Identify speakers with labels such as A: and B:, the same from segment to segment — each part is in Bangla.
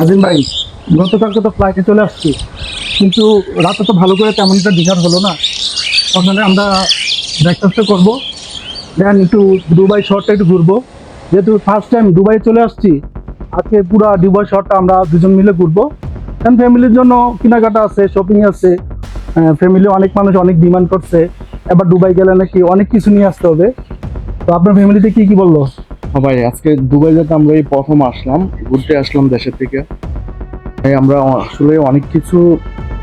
A: আজিম ভাই, গতকালকে তো ফ্লাইটে চলে আসছি, কিন্তু রাতে তো ভালো করে তেমন একটা ডিনার হলো না। ওখানে আমরা ব্রেকফাস্টও করব দেন একটু দুবাই শহরটা একটু ঘুরবো। যেহেতু ফার্স্ট টাইম দুবাই চলে আসছি, আজকে পুরো দুবাই শহরটা আমরা দুজন মিলে ঘুরবো। দেন ফ্যামিলির জন্য কেনাকাটা আছে শপিং আছে ফ্যামিলি অনেক মানুষ অনেক ডিমান্ড করছে। এবার দুবাই গেলে নাকি অনেক কিছু নিয়ে আসতে হবে। তো আপনার ফ্যামিলিতে কি কি বলল?
B: ভাই আজকে দুবাই যেতে আমরা এই প্রথম আসলাম ঘুরতে আসলাম দেশের থেকে তাই আমরা আসলে অনেক কিছু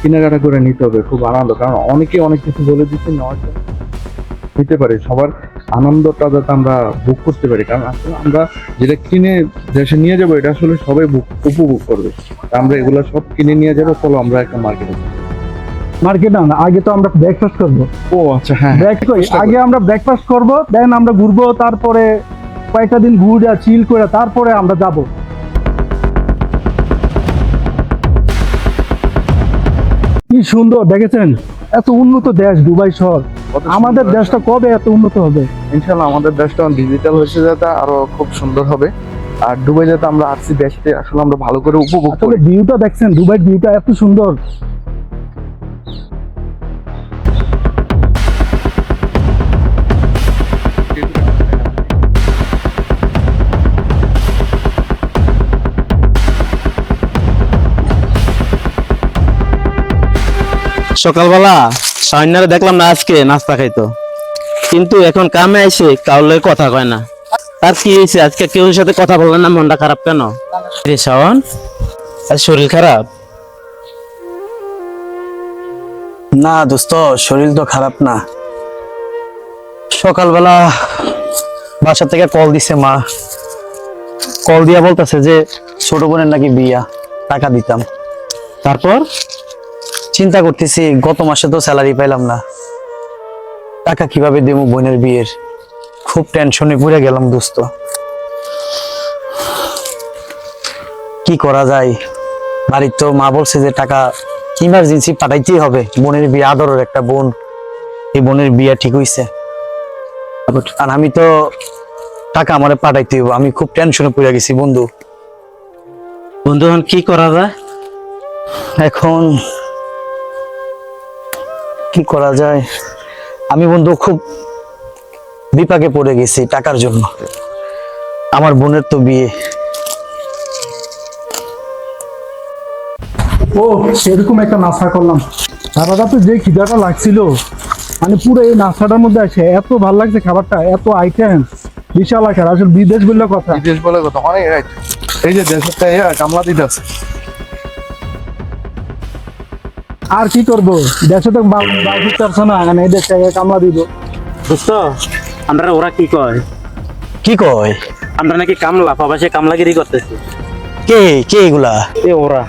B: কেনাকাটা করে নিতে হবে খুব আনন্দ কারণ অনেকে অনেক কিছু বলে দিচ্ছে নেওয়ার নিতে পারি। সবার আনন্দটা যাতে আমরা বুক করতে পারি কারণ আসলে আমরা যেটা কিনে দেশে নিয়ে যাব এটা আসলে সবাই বুক উপভোগ করবে। আমরা এগুলো সব কিনে নিয়ে যাব চলো আমরা একটা মার্কেটে
A: মার্কেট না আগে তো আমরা ব্রেকফাস্ট করব।
B: ও আচ্ছা হ্যাঁ
A: ব্রেক আগে আমরা ব্রেকফাস্ট করব দেন আমরা ঘুরবো তারপরে কয়েকটা দিন ঘুরে চিল করে তারপরে আমরা যাব। কি সুন্দর দেখেছেন? এত উন্নত দেশ দুবাই শহর। আমাদের দেশটা কবে এত উন্নত হবে?
B: ইনশাল্লাহ আমাদের দেশটা ডিজিটাল হয়েছে যাতে আরও খুব সুন্দর হবে। আর দুবাই যাতে আমরা আসছি দেশকে আসলে আমরা ভালো করে উপভোগ করি।
A: ভিউটা দেখছেন দুবাই ভিউটা এত সুন্দর।
C: সকালবেলা সাইনারে দেখলাম না আজকে নাস্তা খাইতো। কিন্তু এখন কামে এসে কাউলে কথা কয় না। তার কি হয়েছে আজকে কেউ সাথে কথা বললেন না মনটা খারাপ কেন? রে শাওন আজ শরীর খারাপ?
D: না দোস্ত শরীর তো খারাপ না। সকালবেলা বাসা থেকে কল দিছে মা। কল দিয়া বলতেছে যে ছোট বোনের নাকি বিয়া টাকা দিতাম।
C: তারপর?
D: চিন্তা করতেছি গত মাসে তো স্যালারি পাইলাম না। টাকা কীভাবে দেবো বোনের বিয়ের? খুব টেনশনে পড়ে গেলাম দোস্ত। কি করা যায়? বাড়ির তো মা বলছে যে টাকা ইমার্জেন্সি পাঠাইতেই হবে। বোনের বিয়ে আদরের একটা বোন। এই বোনের বিয়ে ঠিক হইছে। আর আমি তো টাকা আমারে পাঠাইতে হইব। আমি খুব টেনশনে পড়ে গেছি বন্ধু।
C: বন্ধু এখন কি করা যায়?
D: এখন কি করা যায়। আমি বন্ধু খুব বিপাকে পড়ে গেছি টাকার জন্য। আমার বোনের তো বিয়ে।
A: ও সেরকম একটা নাস্তা করলাম। খাবারটা তো যে খিদাটা লাগছিল মানে পুরো এই নাস্তাটার মধ্যে আছে এত ভালো লাগছে খাবারটা এত আইটেম বিশাল আকার আসলে বিদেশ বললে কথা।
B: বিদেশ বলে কথা অনেক এই যে দেশেরটা এ কামলা দিতে আছে।
A: আর কি করব? দেশে তো চারশো না মানে এই দেশে কামলা দিব।
C: দোস্ত আমরা ওরা কি কয়?
D: কি কয়?
C: আমরা নাকি কামলা প্রবাসে কামলাগিরি করতেছি।
D: কে? কে এগুলা?
C: এ ওরা।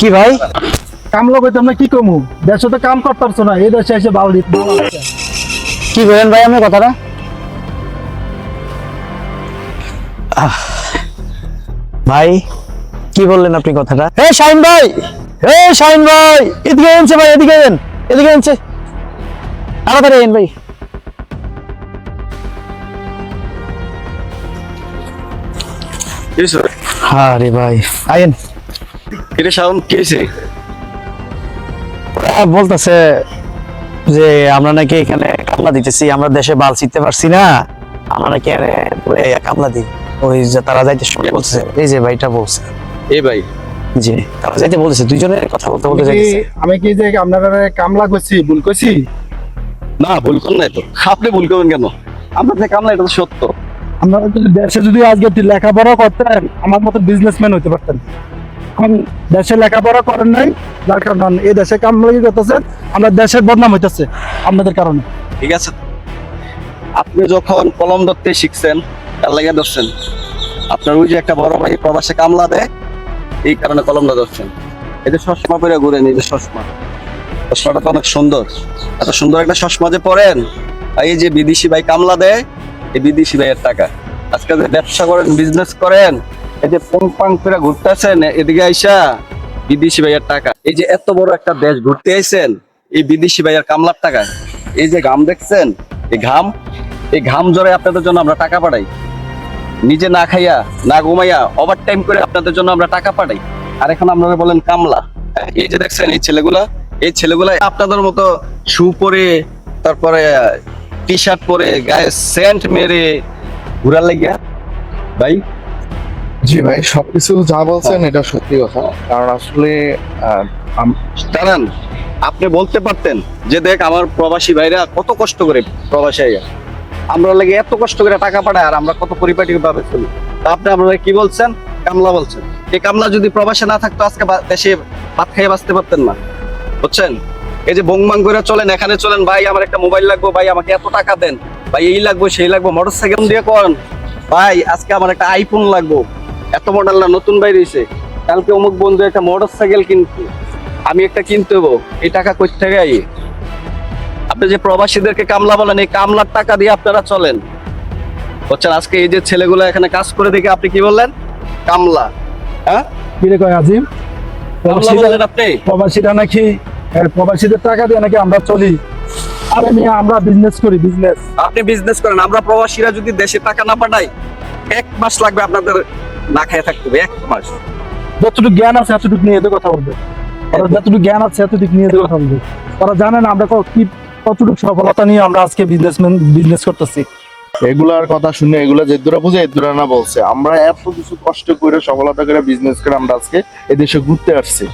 D: কি ভাই?
A: কামলা কইতাম না কি কমু? দেশে তো কাম করতে না এই দেশে এসে বাউল
D: কি বলেন ভাই আমি কথাটা? ভাই কি বললেন আপনি কথাটা? হে শাহিন ভাই! হে শাহিন ভাই এদিকে এনছে ভাই এদিকে এন এদিকে এনছে। তাড়াতাড়ি এন ভাই। হ্যাঁ রে ভাই? আইন
E: এটা শাওন কি
D: বলতেছে যে আমরা নাকি এখানে কামলা দিতেছি আমরা দেশে বাল ছিটতে পারছি না। আমরা নাকি কামলা দিই। ওই যে তারা যাইতে শুনে বলছে এই যে ভাইটা বলছে।
E: এই ভাই
D: জি। তারা যাইতে বলতেছে দুইজনের কথা বলতে বলতে যাইতেছে।
A: আমি কি যে আপনারা কামলা করছি ভুল করছি?
E: না ভুল করেন নাই তো। আপনি ভুল করবেন কেন? আমরা কামলা এটা তো সত্য।
A: আপনারা যদি দেশে যদি আজকে লেখাপড়া করতেন আমার মতো বিজনেসম্যান হতে পারতেন। এখন দেশে লেখাপড়া করেন নাই যার কারণে এই দেশে কামলাগি করতেছেন আমরা দেশের বদনাম হইতেছে আপনাদের কারণে।
E: ঠিক আছে। আপনি যখন কলম ধরতে শিখছেন তার লাগে ধরছেন। আপনার ওই যে একটা বড় ভাই প্রবাসে কামলা দেয় এই কারণে কলমটা ধরছেন। এই যে চশমা পরে ঘুরেন, এই যে চশমা। চশমাটা তো অনেক সুন্দর। এত সুন্দর একটা চশমা যে পরেন এই যে বিদেশি ভাই কামলা দেয়, এই বিদেশি ভাইয়ের টাকা। আজকে যে ব্যবসা করেন বিজনেস করেন, এই যে পং পাং করে ঘুরতেছেন, এদিকে আইসা বিদেশি ভাইয়ের টাকা। এই যে এত বড় একটা দেশ ঘুরতে আইছেন, এই বিদেশি ভাইয়ের কামলার টাকা। এই যে ঘাম দেখছেন, এই ঘাম এই ঘাম জড়ে আপনাদের জন্য আমরা টাকা পাঠাই। নিজে না খাইয়া না ঘুমাইয়া ওভার টাইম করে আপনাদের জন্য আমরা টাকা পাঠাই। আর এখন আপনারা বলেন কামলা। এই যে দেখছেন এই ছেলেগুলা এই ছেলেগুলা আপনাদের মতো শু পরে তারপরে টি শার্ট পরে গায়ে সেন্ট মেরে ঘুরার লাগিয়া। ভাই?
B: জি ভাই সবকিছু যা বলছেন এটা সত্যি কথা। কারণ আসলে
E: দাঁড়ান আপনি বলতে পারতেন যে দেখ আমার প্রবাসী ভাইরা কত কষ্ট করে প্রবাসী আইয়া আমরা লাগে এত কষ্ট করে টাকা পাঠায় আর আমরা কত পরিপাটি ভাবে চলি আপনি আপনারা কি বলছেন? কামলা বলছেন। এই কামলা যদি প্রবাসে না থাকতো, আজকে দেশে ভাত খেয়ে বাঁচতে পারতেন না। বুঝছেন? এই যে বংবাং করে চলেন, এখানে চলেন, ভাই, আমার একটা মোবাইল লাগবে, ভাই, আমাকে এত টাকা দেন। ভাই, এই লাগবে, সেই লাগবে মোটর সাইকেল দিয়ে করেন। ভাই, আজকে আমার একটা আইফোন লাগবে। এত মডেল না, নতুন বাইরে হয়েছে কালকে অমুক বন্ধু একটা মোটর সাইকেল কিনতে আমি একটা কিনতে হব এই টাকা কই থেকে আপনি যে প্রবাসীদেরকে কামলা বলেন এই কামলার টাকা দিয়ে আপনারা চলেন। বুঝছেন আজকে এই যে ছেলেগুলো এখানে কাজ করে দেখে আপনি কি বললেন? কামলা। হ্যাঁ?
A: কিরে কয় আজিম? প্রবাসীরা নাকি প্রবাসীদের টাকা দিয়ে নাকি আমরা চলি? আরে আমরা বিজনেস করি বিজনেস
E: আপনি বিজনেস করেন আমরা প্রবাসীরা যদি দেশে টাকা না পাঠাই এক মাস লাগবে আপনাদের না খেয়ে থাকতে হবে এক মাস।
A: যতটুকু জ্ঞান আছে এতটুকু নিয়ে কথা বলবে। যতটুকু জ্ঞান আছে এতটুকু নিয়ে কথা বলবে। ওরা জানে না আমরা কি কতটুকু সফলতা নিয়ে আমরা আজকে বিজনেসম্যান বিজনেস করতেছি?
B: এগুলার কথা শুনে এগুলা যে দূরা বুঝে এদুরা না বলছে। আমরা এত কিছু কষ্ট করে সফলতা করে বিজনেস করে আমরা আজকে এদেশে ঘুরতে আসছি।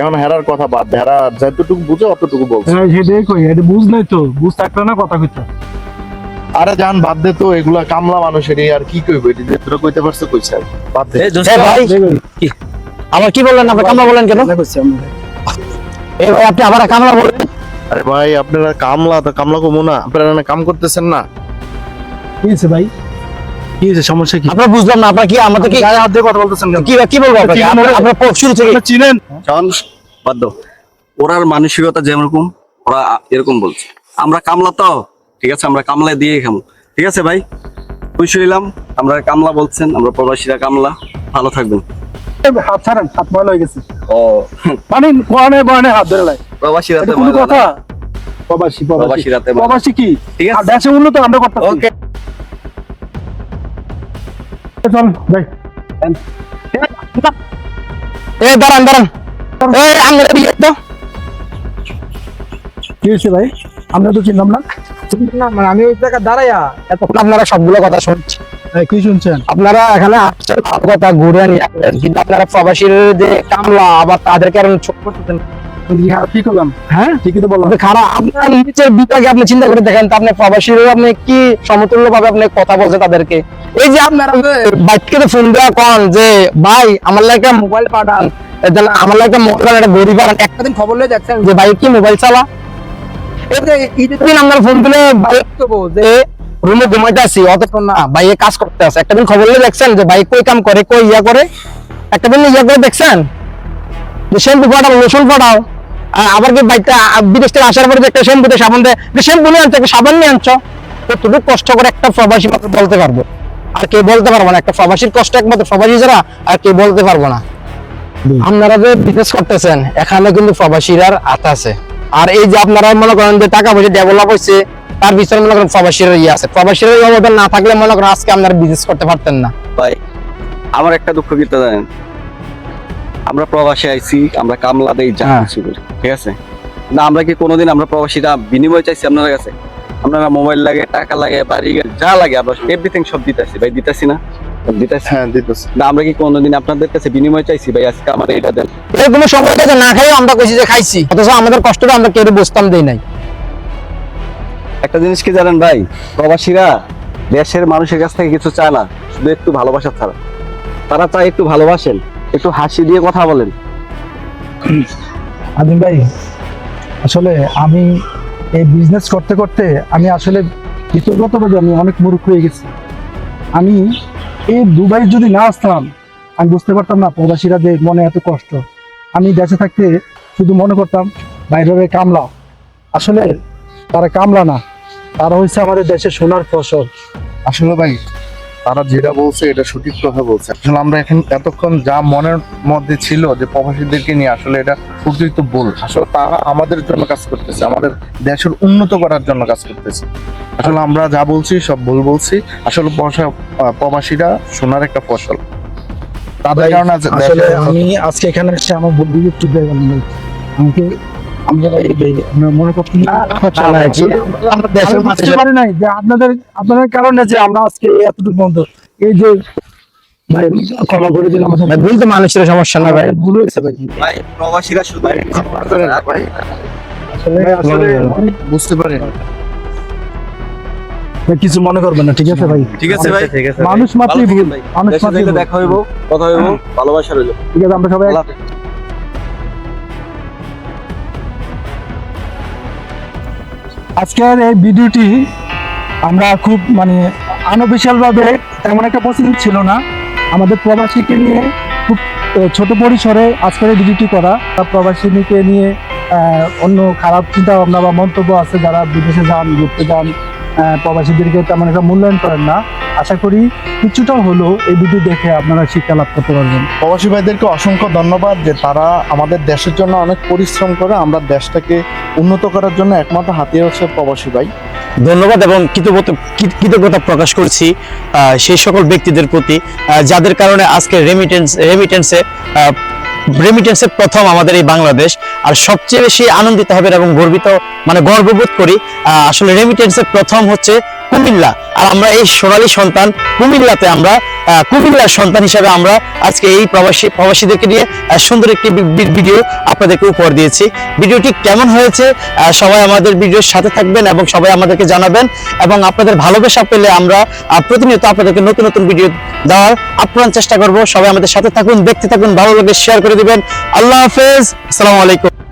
B: এখন হেরার কথা বাদ হেরা যতটুকু বুঝে অতটুকু বলছে।
A: হ্যাঁ সেটাই কই এটা বুঝ নাই তো। বুঝ থাকলে না কথা কইতে।
B: আরে জান বাদ দে তো এগুলা কামলা মানুষেরই আর কি কইব? এটি যে তোরা কইতে পারছে কইছে আর। বাদ দে।
F: এ ভাই আমার কি? বললেন? আপনি কামলা বলেন কেন? এ ভাই আপনি আবার কামলা বলেন।
B: আরে ভাই আপনারা কামলা তো কামলা কমু না। আপনারা না কাম করতেছেন না।
A: কি হয়েছে ভাই? কি হয়েছে সমস্যা কি?
F: আপনার বুঝলাম না আপনার কি আমাদের কি
A: গায়ে হাত দিয়ে কথা বলতেছেন
F: কি কি বলব আপনাকে? আপনার শুরু থেকে
A: চিনেন?
E: বাধ্য ওরার মানসিকতা যেরকম ওরা এরকম বলছে। আমরা কামলা তো ঠিক আছে আমরা কামলা দিয়ে খামো। ঠিক আছে ভাই? খুশি হইলাম আমরা কামলা বলছেন আমরা প্রবাসীরা কামলা। ভালো থাকবেন।
A: হাত ছাড়েন হাত ময়লা হয়ে গেছে।
E: ও।
A: মানে হাত ধরে লাই
E: প্রবাসীরা
A: এটা কোনো কথা? প্রবাসী প্রবাসী।
E: প্রবাসী রাতে
A: প্রবাসী কি?
E: ঠিক আছে।
A: দেশে উন্নত আমরা করতেছি।
E: ওকে।
A: চল ভাই
F: এ দাঁড়ান দাঁড়ান। এ আমরা বিয়ে তো।
A: কি হয়েছে ভাই? আমরা তো চিনলাম না।
F: না মানে আমি ওই জায়গায় দাঁড়াইয়া এতক্ষণ আপনারা সবগুলো কথা শুনছি।
A: কি শুনছেন?
F: আপনারা এখানে কথা ঘুরে নিয়ে। কিন্তু আপনারা প্রবাসীর যে কামলা আবার তাদেরকে আর ছোট করতেছেন
A: কি করলাম?
F: হ্যাঁ?
A: ঠিকই তো বললাম।
F: খারাপ আপনার নিজের বিটাকে আপনি চিন্তা করে দেখেন তো আপনি প্রবাসীরও আপনি কি সমতুল্য ভাবে আপনি কথা বলছেন তাদেরকে? এই যে আপনারা বাইককে তো ফোন দেওয়া কন যে ভাই আমার লাগে মোবাইল পাঠান। আমার লাগে মোবাইল একটা পাঠান। একটা দিন খবর লয়ে দেখছেন যে ভাই কি মোবাইল চালা? এই দিন আমরা ফোন দিলে বাইক যে রুমে ঘুমাইতে আছি অথচ না ভাইয়ে কাজ করতে আছে। একটা দিন খবর লয়ে দেখছেন যে ভাই কই কাম করে কই ইয়া করে? একটা দিন ইয়া করে দেখছেন? যে শ্যাম্পু পাঠাও লোশন পাঠাও। আবার কি বাইকটা বিদেশ থেকে আসার পরে একটা শ্যাম্পুতে সাবান দেয় শ্যাম্পু নিয়ে আনছো একটা সাবান নিয়ে আনছো কতটুকু কষ্ট করে একটা প্রবাসী মাত্র বলতে পারব। আর কেউ বলতে পারব না একটা প্রবাসীর কষ্ট একমাত্র প্রবাসী যারা আর কেউ বলতে পারব না। আপনারা যে বিজনেস করতেছেন এখানে কিন্তু প্রবাসীরার হাত আছে। আর এই যে আপনারা মনে করেন যে টাকা পয়সা ডেভেলপ হয়েছে তার পিছনে মনে করেন প্রবাসীরা ইয়ে আছে। প্রবাসীরা অবদান না থাকলে মনে করেন আজকে আপনারা বিজনেস করতে পারতেন না।
E: ভাই আমার একটা দুঃখ কিতা জানেন আমরা প্রবাসে আইছি আমরা কামলা দেই যা
F: হ্যাঁ।
E: কিছু করি ঠিক আছে? না আমরা কি কোনোদিন আমরা প্রবাসীরা বিনিময় চাইছি আপনার কাছে? আপনারা মোবাইল লাগে টাকা লাগে বাড়ি গাড়ি যা লাগে আমরা এভরিথিং সব দিতেছি। ভাই দিতেছি না? দিতেছি?
B: হ্যাঁ
E: না আমরা কি কোনোদিন আপনাদের কাছে বিনিময় চাইছি? ভাই আজকে আমার এটা দেন।
F: এরকম সময় না খাইও আমরা কইছি যে খাইছি। অথচ আমাদের কষ্টটা আমরা কেউ বুঝতাম দেই নাই।
E: একটা জিনিস কি জানেন ভাই? প্রবাসীরা দেশের মানুষের কাছ থেকে কিছু চায় না, শুধু একটু ভালোবাসা ছাড়া। তারা চায় একটু ভালোবাসেন, একটু হাসি দিয়ে কথা বলেন।
A: আদিম ভাই, আসলে আমি এই বিজনেস করতে করতে আমি আসলে কৃতজ্ঞতাভাবে আমি অনেক মূর্খ হয়ে গেছি। আমি এই দুবাই যদি না আসতাম, আমি বুঝতে পারতাম না প্রবাসীরা যে মনে এত কষ্ট। আমি দেশে থাকতে শুধু মনে করতাম বাইরে কামলা আসলে তারা কামলা না। তারা হচ্ছে আমাদের দেশের সোনার ফসল।
B: আসলে ভাই তারা যেটা বলছে এটা সঠিক কথা বলছে। আসলে আমরা এখন এতক্ষণ যা মনের মধ্যে ছিল যে প্রবাসীদেরকে নিয়ে আসলে এটা প্রকৃত ভুল। আসলে তারা আমাদের জন্য কাজ করতেছে আমাদের দেশের উন্নত করার জন্য কাজ করতেছে। আসলে আমরা যা বলছি সব ভুল বলছি। আসলে প্রবাসীরা সোনার একটা ফসল। তাদের কারণে
A: আসলে আমি আজকে এখানে এসে আমার বুদ্ধি একটু আমাকে আমরা এই- এই- আমরা করছি
D: আমরা দেশের
A: আমি বুঝতে
D: মানুষের-
A: পারি নাই যে আপনাদের আপনাদের কারণে যে আমরা আজকে এতটুকু বন্ধ। এই যে ভাই ক্ষমা করে দিলাম আমাদের।
D: ভুল তো মানুষের সমস্যা না ভাই।
A: ভুল হয়েছে ভাই।
E: ভাই প্রবাসীরা শুধু
A: ভাই,
B: বুঝতে পারি।
A: কিছু মনে করবেন না ঠিক আছে ভাই?
E: ঠিক আছে ভাই।
C: ঠিক আছে
A: মানুষ মাত্রই ভুল
E: ভাই।
A: মানুষ মাত্রই
E: দেখা হইব কথা হইব ভালোবাসা রইল।
A: ঠিক আছে আমরা সবাই আজকের এই ভিডিওটি আমরা খুব মানে আনবিশালভাবে তেমন একটা পছন্দ ছিল না। আমাদের প্রবাসীকে নিয়ে খুব ছোট পরিসরে আজকের এই ভিডিওটি করা। প্রবাসীকে নিয়ে অন্য খারাপ চিন্তা ভাবনা বা মন্তব্য আছে যারা বিদেশে যান, ঘুরতে যান প্রবাসীদেরকে তেমন একটা মূল্যায়ন করেন না। আশা করি কিছুটা হলো এই ভিডিও দেখে আপনারা শিক্ষা লাভ করতে পারবেন।
B: প্রবাসী ভাইদেরকে অসংখ্য ধন্যবাদ যে তারা আমাদের দেশের জন্য অনেক পরিশ্রম করে আমরা দেশটাকে উন্নত করার জন্য একমাত্র হাতিয়ার হচ্ছে প্রবাসী ভাই।
D: ধন্যবাদ এবং কৃতজ্ঞতা কৃতজ্ঞতা প্রকাশ করছি সেই সকল ব্যক্তিদের প্রতি যাদের কারণে আজকে রেমিটেন্স রেমিটেন্সে রেমিটেন্সে প্রথম আমাদের এই বাংলাদেশ। আর সবচেয়ে বেশি আনন্দিত হবে এবং গর্বিত মানে গর্ববোধ করি আসলে রেমিটেন্সে প্রথম হচ্ছে কুমিল্লা। আর আমরা এই সোনালী সন্তান কুমিল্লাতে আমরা কুমিল্লার সন্তান হিসাবে আমরা আজকে এই প্রবাসী প্রবাসীদেরকে নিয়ে সুন্দর একটি ভিডিও আপনাদেরকে উপহার দিয়েছি। ভিডিওটি কেমন হয়েছে সবাই আমাদের ভিডিওর সাথে থাকবেন এবং সবাই আমাদেরকে জানাবেন এবং আপনাদের ভালোবাসা পেলে আমরা প্রতিনিয়ত আপনাদেরকে নতুন নতুন ভিডিও দেওয়ার আপ্রাণ চেষ্টা করব। সবাই আমাদের সাথে থাকুন, দেখতে থাকুন, ভালো লাগে শেয়ার করে দিবেন। আল্লাহ হাফেজ, আসসালামু আলাইকুম।